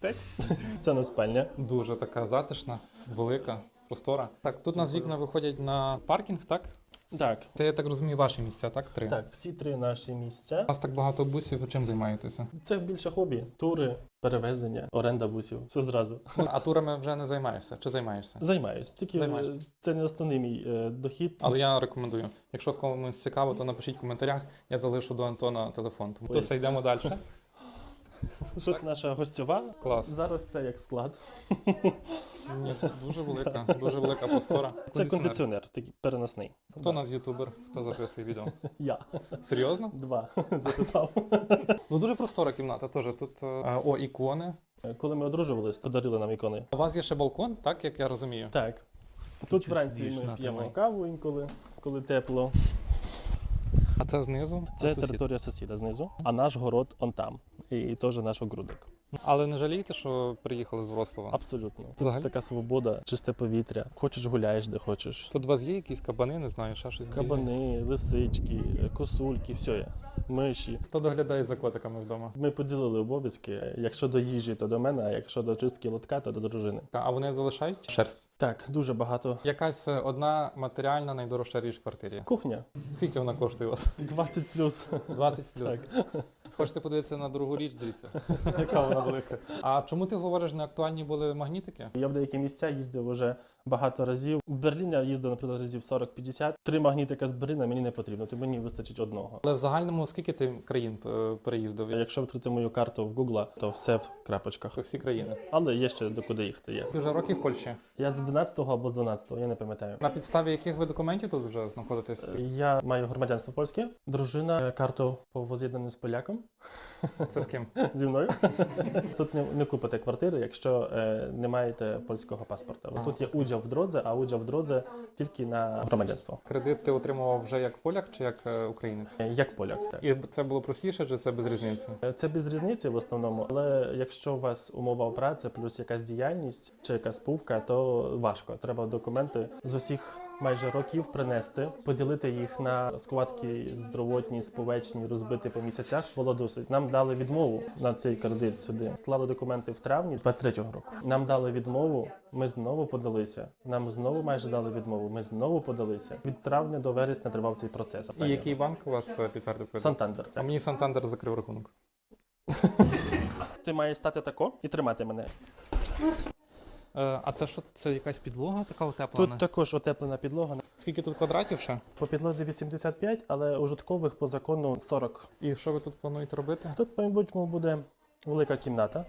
Так? Це не спальня. Дуже така затишна, велика, простора. Так, тут у нас вікна виходять на паркінг, так? Так, Це я так розумію, ваші місця, так? Три. так, всі три наші місця. У нас так багато бусів, ви чим займаєтеся? Це більше хобі. Тури, перевезення, оренда бусів. Все зразу. Ну, А турами вже не займаєшся чи займаєшся? Займаюсь. Тільки Займаєшся. е, це не основний мій е, дохід. Але я рекомендую. Якщо комусь цікаво, то напишіть в коментарях. Я залишу до Антона телефон. Тому то все йдемо далі. Тут наша гостьова. Клас. Зараз це як склад. Ні, дуже велика, дуже велика простора. Це кондиціонер, такий переносний. Хто у нас ютубер, хто записує відео? Я. Серйозно? Два записав. Ну дуже простора кімната. Теж тут е, о, ікони. Коли ми одружувались, подарили нам ікони. У вас є ще балкон, так як я розумію. Так. Тут вранці ми п'ємо каву інколи, коли тепло. А це знизу. Це сусід. територія сусіда знизу, а наш город он там. І теж наш огрудок. Але не жалієте, що приїхали з Вроцлава? Абсолютно. Взагалі? Така свобода, чисте повітря. Хочеш гуляєш, де хочеш. Тут у вас є якісь кабани, не знаю, ще щось. Кабани, лисички, косульки, все є. Миші. Хто доглядає за котиками вдома? Ми поділили обов'язки. Якщо до їжі, то до мене, а якщо до чистки лотка, то до дружини. А вони залишають шерсть? Так, дуже багато. Якась е, одна матеріальна найдорожча річ в квартирі. Кухня Скільки вона коштує у вас? 20 плюс. 20 плюс. Хочете подивитися на другу річ, дивіться, яка вона велика. А чому ти говориш, не актуальні були магнітики? Я в деякі місця їздив уже багато разів. В Берлін я їздив, наприклад, разів 40-50. Три магнітика з Берліна мені не потрібно, то мені вистачить одного. Але в загальному скільки ти країн е, переїздив? Якщо відкрити мою карту в Google, то все в крапочках. Всі країни. Але є ще до куди їхати є. Ти вже років в Польщі. Я з 11-го або з 12-го, я не пам'ятаю. На підставі яких ви документів тут вже знаходитесь? Я маю громадянство польське, дружина е, карту по воз'єднанню з поляком Це з ким? зі мною. Тут не, не купите квартири, якщо е, не маєте польського паспорта. Бо тут є уділ в дродзе, а уділ в дродзе тільки на громадянство. Кредит ти отримував вже як поляк чи як е, українець? Е, Як поляк. Так. І це було простіше, чи це без різниці? Е, Це без різниці в основному, але якщо у вас умова праці плюс якась діяльність чи якась спувка, то важко. Треба документи з усіх майже років принести, поділити їх на складки здровотні, сповечні, розбити по місяцях. Було досить. Нам дали відмову на цей кредит сюди. Склали документи в травні 23-го року. Нам дали відмову. Ми знову подалися. Нам знову майже дали відмову. Ми знову подалися. Від травня до вересня тривав цей процес. І який банк у вас е, підтвердив кредит? Сантандер. А мені Сантандер закрив рахунок. Ти маєш стати тако і тримати мене. Е, а це що? Це якась підлога така утеплена? Тут також отеплена підлога. Скільки тут квадратів ще? По підлозі 85, але у житкових по закону 40. І що ви тут плануєте робити? Тут, мабуть, буде велика кімната.